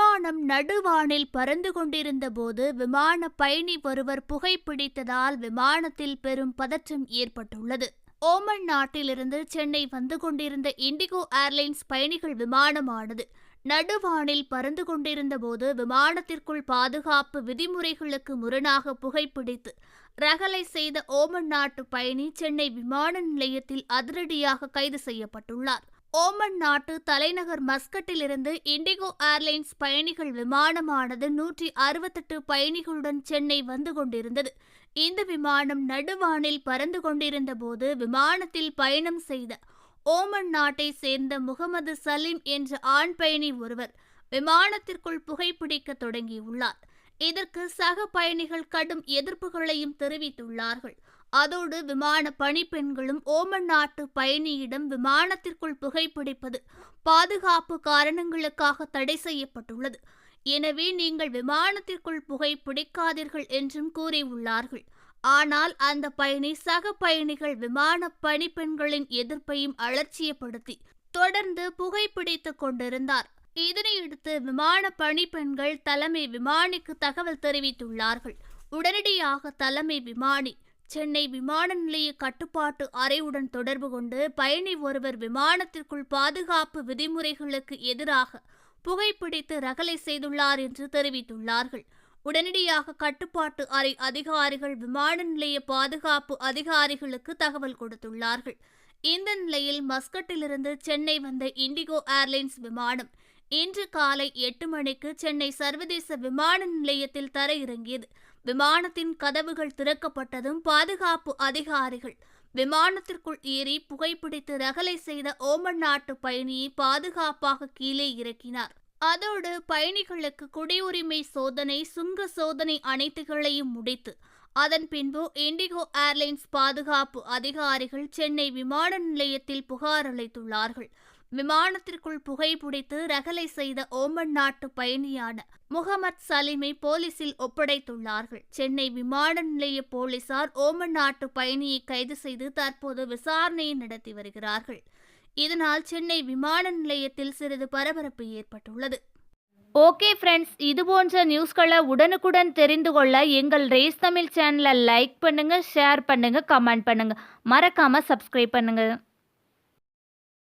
விமானம் நடுவானில் பறந்து கொண்டிருந்த போது விமான பயணி ஒருவர் புகைப்பிடித்ததால் விமானத்தில் பெரும் பதற்றம் ஏற்பட்டுள்ளது. ஓமன் நாட்டிலிருந்து சென்னை வந்து கொண்டிருந்த இண்டிகோ ஏர்லைன்ஸ் பயணிகள் விமானமானது நடுவானில் பறந்து கொண்டிருந்த போது விமானத்திற்குள் பாதுகாப்பு விதிமுறைகளுக்கு முரணாக புகைப்பிடித்து ரகளை செய்த ஓமன் நாட்டு பயணி சென்னை விமான நிலையத்தில் அதிரடியாக கைது செய்யப்பட்டுள்ளார். ஓமன் நாட்டு தலைநகர் மஸ்கட்டிலிருந்து இண்டிகோ ஏர்லைன்ஸ் பயணிகள் விமானமானது நூற்றி அறுபத்தெட்டு பயணிகளுடன் சென்னை வந்து கொண்டிருந்தது. இந்த விமானம் நடுவானில் பறந்து கொண்டிருந்த போது விமானத்தில் பயணம் செய்த ஓமன் நாட்டை சேர்ந்த முகமது சலீம் என்ற ஆண் பயணி ஒருவர் விமானத்திற்குள் புகைப்பிடிக்க தொடங்கியுள்ளார். இதற்கு சக பயணிகள் கடும் எதிர்ப்புகளையும் தெரிவித்துள்ளார்கள். அதோடு விமான பணிப்பெண்களும் ஓமன் நாட்டு பயணியிடம் விமானத்திற்குள் புகைப்பிடிப்பது பாதுகாப்பு காரணங்களுக்காக தடை செய்யப்பட்டுள்ளது. எனவே நீங்கள் விமானத்திற்குள் புகை பிடிக்காதீர்கள் என்றும் கூறியுள்ளார்கள். ஆனால் அந்த பயணி சக பயணிகள் விமான பணிப்பெண்களின் எதிர்ப்பையும் அலட்சியப்படுத்தி தொடர்ந்து புகைப்பிடித்துக் கொண்டிருந்தார். இதனையடுத்து விமான பணிப்பெண்கள் தலைமை விமானிக்கு தகவல் தெரிவித்துள்ளார்கள். உடனடியாக தலைமை விமானி சென்னை விமான நிலைய கட்டுப்பாட்டு அறையுடன் தொடர்பு கொண்டு பயணி ஒருவர் விமானத்திற்குள் பாதுகாப்பு விதிமுறைகளுக்கு எதிராக புகைப்பிடித்து ரகலை செய்துள்ளார் என்று தெரிவித்துள்ளார்கள். உடனடியாக கட்டுப்பாட்டு அறை அதிகாரிகள் விமான நிலைய பாதுகாப்பு அதிகாரிகளுக்கு தகவல் கொடுத்துள்ளார்கள். இந்த நிலையில் மஸ்கட்டிலிருந்து சென்னை வந்த இண்டிகோ ஏர்லைன்ஸ் விமானம் இன்று காலை எட்டு மணிக்கு சென்னை சர்வதேச விமான நிலையத்தில் தரையிறங்கியது. விமானத்தின் கதவுகள் திறக்கப்பட்டதும் பாதுகாப்பு அதிகாரிகள் விமானத்திற்குள் ஏறி புகைப்பிடித்து ரகலை செய்த ஓமன் நாட்டு பயணியை பாதுகாப்பாக கீழே இறக்கினார். அதோடு பயணிகளுக்கு குடியுரிமை சோதனை சுங்க சோதனை அனைத்துகளையும் முடித்து அதன் பின்பு இண்டிகோ ஏர்லைன்ஸ் பாதுகாப்பு அதிகாரிகள் சென்னை விமான நிலையத்தில் புகார் அளித்துள்ளார்கள். விமானத்திற்குள் புகைப்பிடித்து ரகலை செய்த ஓமன் நாட்டு பயணியான முகமது சலீமை போலீசில் ஒப்படைத்துள்ளார்கள். சென்னை விமான நிலைய போலீசார் ஓமன் நாட்டு பயணியை கைது செய்து தற்போது விசாரணையை நடத்தி வருகிறார்கள். இதனால் சென்னை விமான நிலையத்தில் சிறிது பரபரப்பு ஏற்பட்டுள்ளது. ஓகே ஃப்ரெண்ட்ஸ் இது போன்ற நியூஸ்களை உடனுக்குடன் தெரிந்து கொள்ள எங்கள் ரேஸ் தமிழ் சேனலை லைக் பண்ணுங்கள் ஷேர் பண்ணுங்கள் கமெண்ட் பண்ணுங்கள் மறக்காமல் சப்ஸ்கிரைப் பண்ணுங்கள்